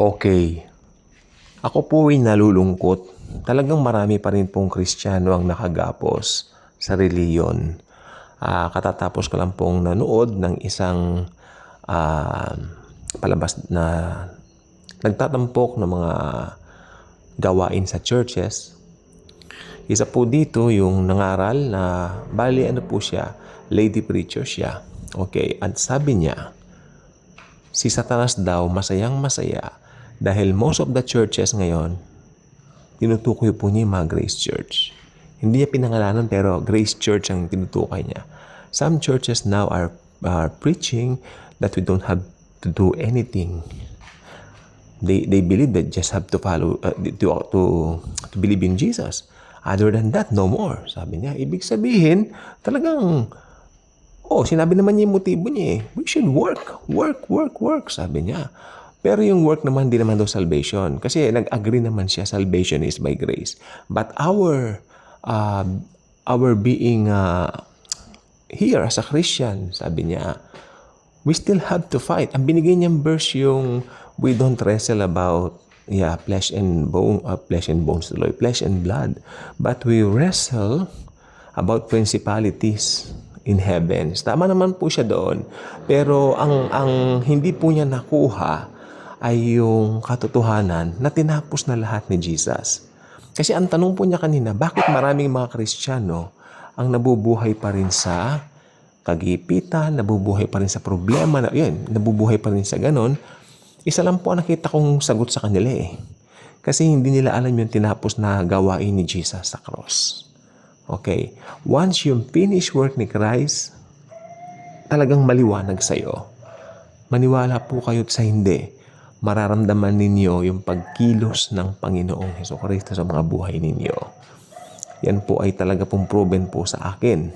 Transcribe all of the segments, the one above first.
Okay. Ako po ay nalulungkot. Talagang marami pa rin pong Kristiyano ang nakagapos sa reliyon. Ah, katatapos ko lang pong nanood ng isang ah, palabas na nagtatampok ng mga gawain sa churches. Isa po dito yung nangaral na bali ano po siya, lady preacher siya. Okay, at sabi niya, si Satanas daw masayang masaya dahil most of the churches ngayon, tinutukoy po niya yung mga Grace Church. Hindi niya pinangalanan pero Grace Church ang tinutukoy niya. Some churches now are, are preaching that we don't have to do anything. They, they believe that just have to follow, uh, to, to, to believe in Jesus. Other than that, no more. Sabi niya, ibig sabihin, talagang Oh, sinabi naman niya yung motibo niya eh. We should work, work, work, work, sabi niya. Pero yung work naman, di naman daw salvation. Kasi nag-agree naman siya, salvation is by grace. But our, uh, our being uh, here as a Christian, sabi niya, we still have to fight. Ang binigay niyang verse yung, we don't wrestle about yeah, flesh and bone, uh, flesh and bones tuloy, flesh and blood. But we wrestle about principalities in heavens. Tama naman po siya doon. Pero ang, ang hindi po niya nakuha ay yung katotohanan na tinapos na lahat ni Jesus. Kasi ang tanong po niya kanina, bakit maraming mga Kristiyano ang nabubuhay pa rin sa kagipitan, nabubuhay pa rin sa problema, na, yun, nabubuhay pa rin sa ganon, isa lang po ang nakita kong sagot sa kanila eh. Kasi hindi nila alam yung tinapos na gawain ni Jesus sa cross. Okay. Once yung finish work ni Christ, talagang maliwanag sa iyo. Maniwala po kayo sa hindi. Mararamdaman ninyo yung pagkilos ng Panginoong Heso Kristo sa mga buhay ninyo. Yan po ay talaga pong proven po sa akin.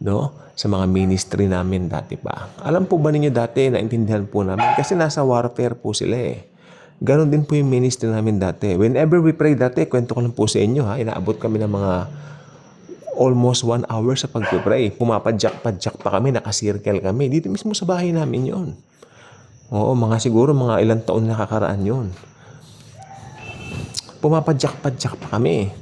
No? Sa mga ministry namin dati pa. Alam po ba ninyo dati, naintindihan po namin? Kasi nasa warfare po sila eh. Ganon din po yung ministry namin dati. Whenever we pray dati, kwento ko lang po sa inyo ha, inaabot kami ng mga almost one hour sa pagpipray. Pumapadyak-padyak pa kami, nakasirkel kami. Dito mismo sa bahay namin yon. Oo, mga siguro mga ilang taon nakakaraan yon. Pumapadyak-padyak pa kami.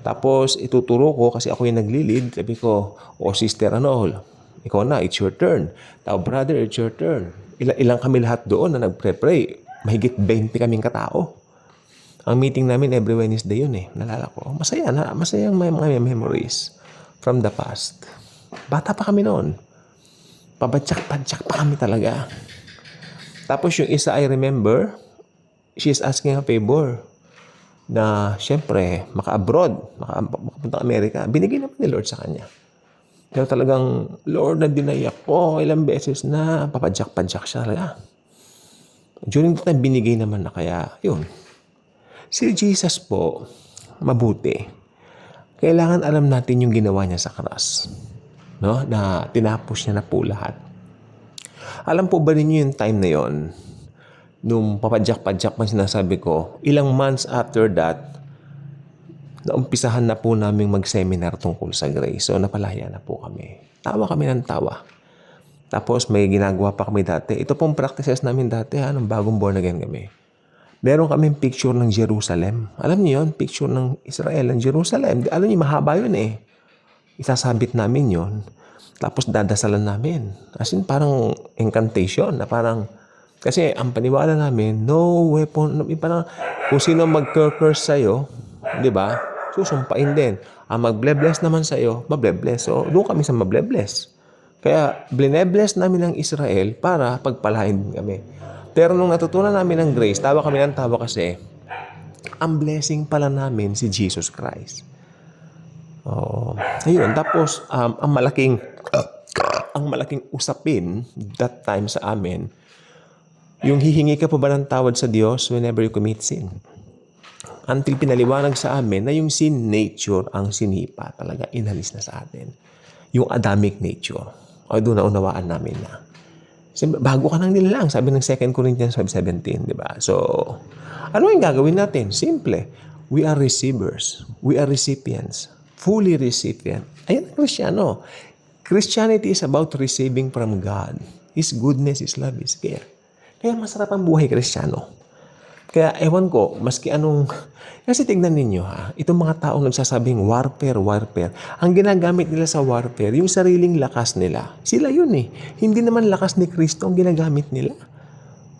Tapos ituturo ko kasi ako yung naglilid. Sabi ko, o sister ano, ikaw na, it's your turn. Tao brother, it's your turn. Ilang, ilang kami lahat doon na nagpre-pray. Mahigit 20 kaming katao. Ang meeting namin every Wednesday yun eh. Nalala ko. Masaya na. Masayang may mga memories from the past. Bata pa kami noon. Pabadyak-padyak pa kami talaga. Tapos yung isa I remember, she is asking a favor na syempre maka-abroad, maka, makapunta Amerika. Binigay naman ni Lord sa kanya. Pero talagang, Lord, na dinayak ko ilang beses na papadyak-padyak siya talaga. During that time, binigay naman na kaya, yun, Si Jesus po, mabuti. Kailangan alam natin yung ginawa niya sa cross. No? Na tinapos niya na po lahat. Alam po ba ninyo yung time na yon? Nung papadyak-padyak man sinasabi ko, ilang months after that, naumpisahan na po namin mag-seminar tungkol sa grace. So, napalaya na po kami. Tawa kami ng tawa. Tapos, may ginagawa pa kami dati. Ito pong practices namin dati, ha, nung bagong born again kami. Meron kaming picture ng Jerusalem. Alam niyo yon Picture ng Israel, ng Jerusalem. Alam niyo, mahaba yun eh. Isasabit namin yon Tapos dadasalan namin. As in, parang incantation na parang, kasi ang paniwala namin, no weapon, parang kung sino mag-curse sa'yo, di ba? Susumpain din. Ang mag-bless naman sa'yo, mable-bless. So, doon kami sa mable-bless. Kaya, blinebless namin ng Israel para pagpalain kami. Pero nung natutunan namin ng grace, tawa kami ng tawa kasi, ang blessing pala namin si Jesus Christ. Oh, ayun. Tapos, um, ang malaking, ang malaking usapin that time sa amin, yung hihingi ka pa ba ng tawad sa Diyos whenever you commit sin? Until pinaliwanag sa amin na yung sin nature ang sinipa talaga inalis na sa atin. Yung Adamic nature. O doon na unawaan namin na. Bago ka nang nilalang, sabi ng 2 Corinthians 5.17, di ba? So, ano yung gagawin natin? Simple. We are receivers. We are recipients. Fully recipient. Ayan ang Kristiyano. Christianity is about receiving from God. His goodness, His love, His care. Kaya masarap ang buhay kristyano. Kaya ewan ko, maski anong... Kasi tignan ninyo ha, itong mga taong nagsasabing warfare, warfare, ang ginagamit nila sa warfare, yung sariling lakas nila. Sila yun eh. Hindi naman lakas ni Kristo ang ginagamit nila.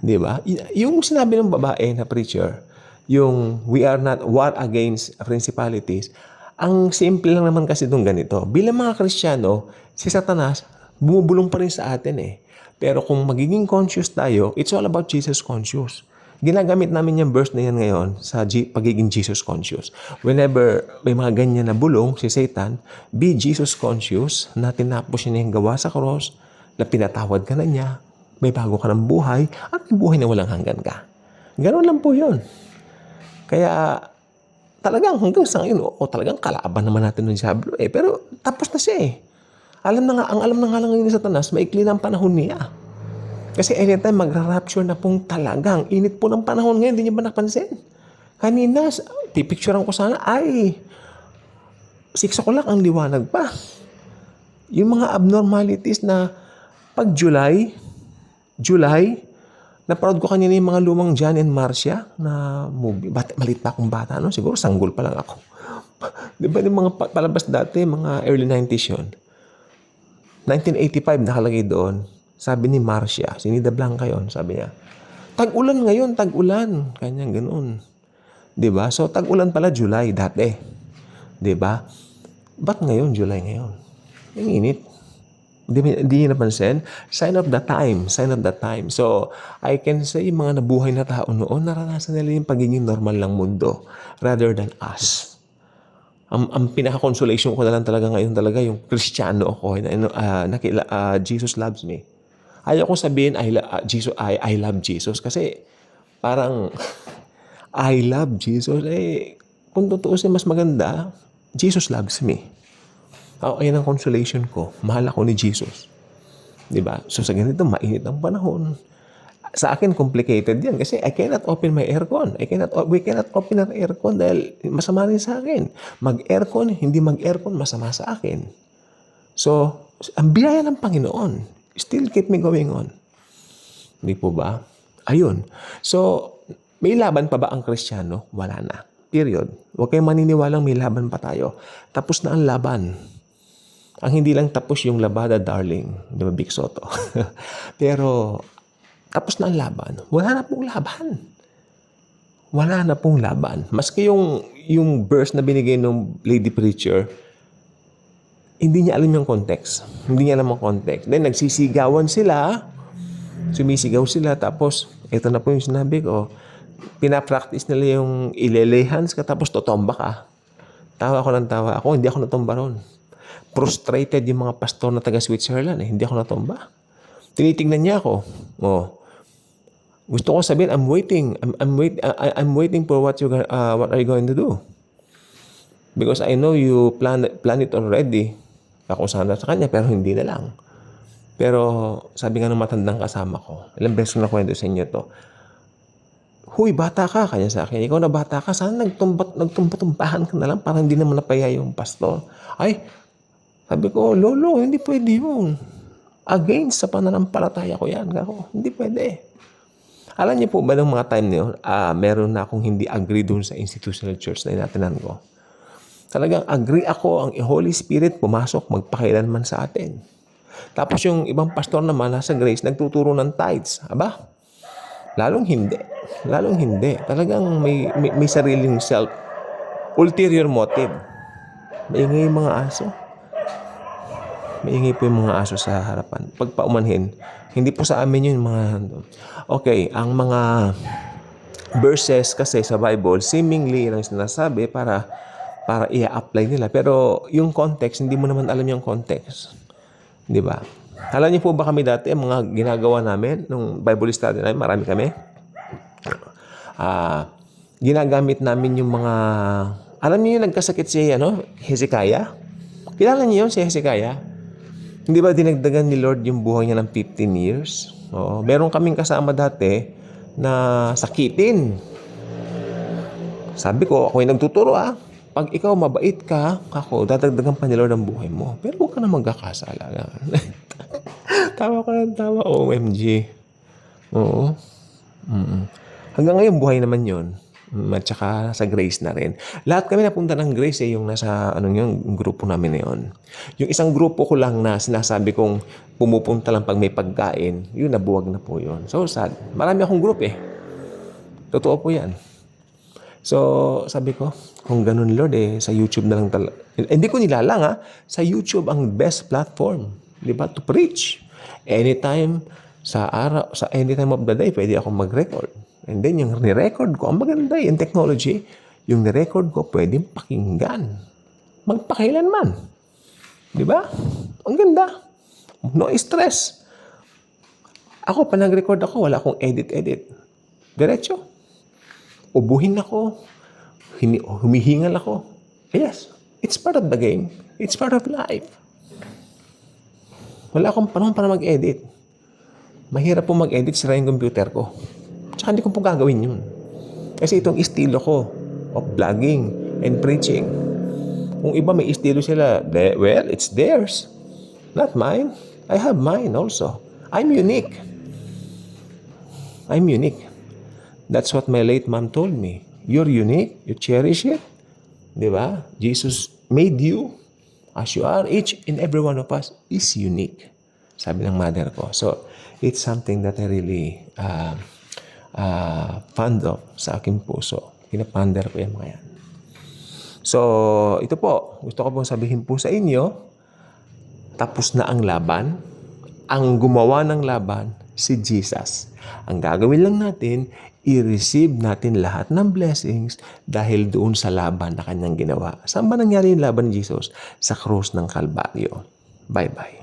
Di ba? Yung sinabi ng babae na preacher, yung we are not war against principalities, ang simple lang naman kasi itong ganito. Bilang mga Kristiyano, si Satanas, bumubulong pa rin sa atin eh. Pero kung magiging conscious tayo, it's all about Jesus conscious. Ginagamit namin yung verse na yan ngayon sa G- pagiging Jesus conscious. Whenever may mga ganyan na bulong si Satan, be Jesus conscious na tinapos niya yung gawa sa cross, na pinatawad ka na niya, may bago ka ng buhay, at may buhay na walang hanggan ka. Ganun lang po yun. Kaya talagang hanggang sa ngayon, o talagang kalaban naman natin ng Diablo eh. Pero tapos na siya eh. Alam na nga, ang alam na nga lang ngayon ni Satanas, maikli na ang panahon niya. Kasi anytime magra-rapture na pong talagang init po ng panahon ngayon, hindi niyo ba napansin? Kanina, pipicturean ko sana, ay, 6 o'clock ang liwanag pa. Yung mga abnormalities na pag July, July, naparod ko kanina yung mga lumang John and Marcia na movie. Bata, malit pa akong bata, no? Siguro sanggol pa lang ako. Di ba yung mga pa- palabas dati, mga early 90s yun? 1985 nakalagay doon. Sabi ni Marcia, si Nida Blanca yun, sabi niya, tag-ulan ngayon, tag-ulan. Kanyang. 'Di ba? So tag-ulan pala July dati. 'Di ba? Ba't ngayon July ngayon? Ang init. Hindi, hindi niyo napansin? Sign of the time. Sign of the time. So, I can say, mga nabuhay na tao noon, naranasan nila yung pagiging normal ng mundo rather than us. Ang, ang pinaka-consolation ko na lang talaga ngayon talaga yung Kristiyano ako uh, nakila, ah, Jesus loves me. Ayaw ko sabihin I, ah, Jesus, I, I love Jesus kasi parang I love Jesus. Eh, kung tutuusin mas maganda, Jesus loves me. Ako, ayan ang consolation ko. Mahal ako ni Jesus. Di ba? So sa ganito, mainit ang panahon. Sa akin, complicated yan kasi I cannot open my aircon. I cannot, we cannot open our aircon dahil masama rin sa akin. Mag-aircon, hindi mag-aircon, masama sa akin. So, ang biyaya ng Panginoon, still keep me going on. Hindi po ba? Ayun. So, may laban pa ba ang Kristiyano? Wala na. Period. Huwag kayong maniniwalang may laban pa tayo. Tapos na ang laban. Ang hindi lang tapos yung labada, darling. Di ba, Big Soto? Pero, tapos na ang laban. Wala na pong laban. Wala na pong laban. Maski yung, yung verse na binigay ng lady preacher, hindi niya alam yung context. Hindi niya alam ang context. Then, nagsisigawan sila. Sumisigaw sila. Tapos, ito na po yung sinabi ko. Pinapractice nila yung ilelay hands ka tapos totomba ka. Tawa ko ng tawa. Ako, hindi ako natomba ron. Frustrated yung mga pastor na taga Switzerland. Eh. Hindi ako natomba. Tinitingnan niya ako. Oh. Gusto ko sabihin, I'm waiting. I'm, I'm, wait, I, I'm waiting for what, you, uh, what are you going to do. Because I know you plan, plan it already. Ako sana sa kanya, pero hindi na lang. Pero sabi nga ng matandang kasama ko, ilang beses ko na kwento sa inyo to, Huy, bata ka, kanya sa akin. Ikaw na bata ka, sana nagtumbat, nagtumpa-tumpahan ka na lang para hindi naman napaya yung pastor. Ay, sabi ko, lolo, hindi pwede yun. Against sa pananampalataya ko yan. Ako, hindi pwede. Alam niyo po ba ng mga time niyo, ah, meron na akong hindi agree dun sa institutional church na inatinan ko. Talagang agree ako ang Holy Spirit pumasok magpakailanman sa atin. Tapos yung ibang pastor naman nasa grace, nagtuturo ng tithes. Aba, lalong hindi. Lalong hindi. Talagang may, may, may sariling self, ulterior motive. Maingay yung mga aso. Maingay po yung mga aso sa harapan. Pag paumanhin, hindi po sa amin yun mga... Okay, ang mga verses kasi sa Bible, seemingly lang sinasabi para para i-apply nila. Pero yung context, hindi mo naman alam yung context. Di ba? Alam niyo po ba kami dati, ang mga ginagawa namin, nung Bible study namin, marami kami, ah ginagamit namin yung mga, alam niyo yung nagkasakit si ano, Hezekiah? Kilala niyo yun si Hezekiah? Hindi ba dinagdagan ni Lord yung buhay niya ng 15 years? Oo. Meron kaming kasama dati na sakitin. Sabi ko, ako yung nagtuturo ah. Pag ikaw mabait ka, ako, dadagdagan pa ni Lord ang buhay mo. Pero huwag ka na magkakasala. tawa ko ng tawa. OMG. Oo. Mm. Hanggang ngayon, buhay naman yon Mm, At saka sa Grace na rin. Lahat kami napunta ng Grace eh, yung nasa anong yung grupo namin na yun. Yung isang grupo ko lang na sinasabi kong pumupunta lang pag may pagkain, yun nabuwag na po yun. So sad. Marami akong group eh. Totoo po yan. So, sabi ko, kung ganun Lord eh, sa YouTube na lang talaga. Hindi ko nilalang ha, sa YouTube ang best platform. Di ba? To preach. Anytime, sa araw, sa anytime of the day, pwede akong mag-record. And then, yung ni-record ko, ang maganda yung technology, yung ni-record ko, pwede pakinggan. Magpakailanman. Di ba? Ang ganda. No stress. Ako, pa nag-record ako, wala akong edit-edit. Diretso. Ubuhin ako. Humihingal ako. Yes, it's part of the game. It's part of life. Wala akong panahon para mag-edit. Mahirap po mag-edit, sira yung computer ko. Tsaka hindi ko po gagawin yun. Kasi itong estilo ko of vlogging and preaching. Kung iba may estilo sila, well, it's theirs. Not mine. I have mine also. I'm unique. I'm unique. That's what my late mom told me. You're unique. You cherish it. Di ba? Jesus made you as you are. Each and every one of us is unique. Sabi ng mother ko. So, it's something that I really uh, uh, fond of sa aking puso. Pinapander ko yung mga yan. So, ito po. Gusto ko pong sabihin po sa inyo, tapos na ang laban. Ang gumawa ng laban, si Jesus. Ang gagawin lang natin, i-receive natin lahat ng blessings dahil doon sa laban na kanyang ginawa. Saan ba nangyari yung laban ni Jesus? Sa krus ng Kalbaryo. Bye-bye.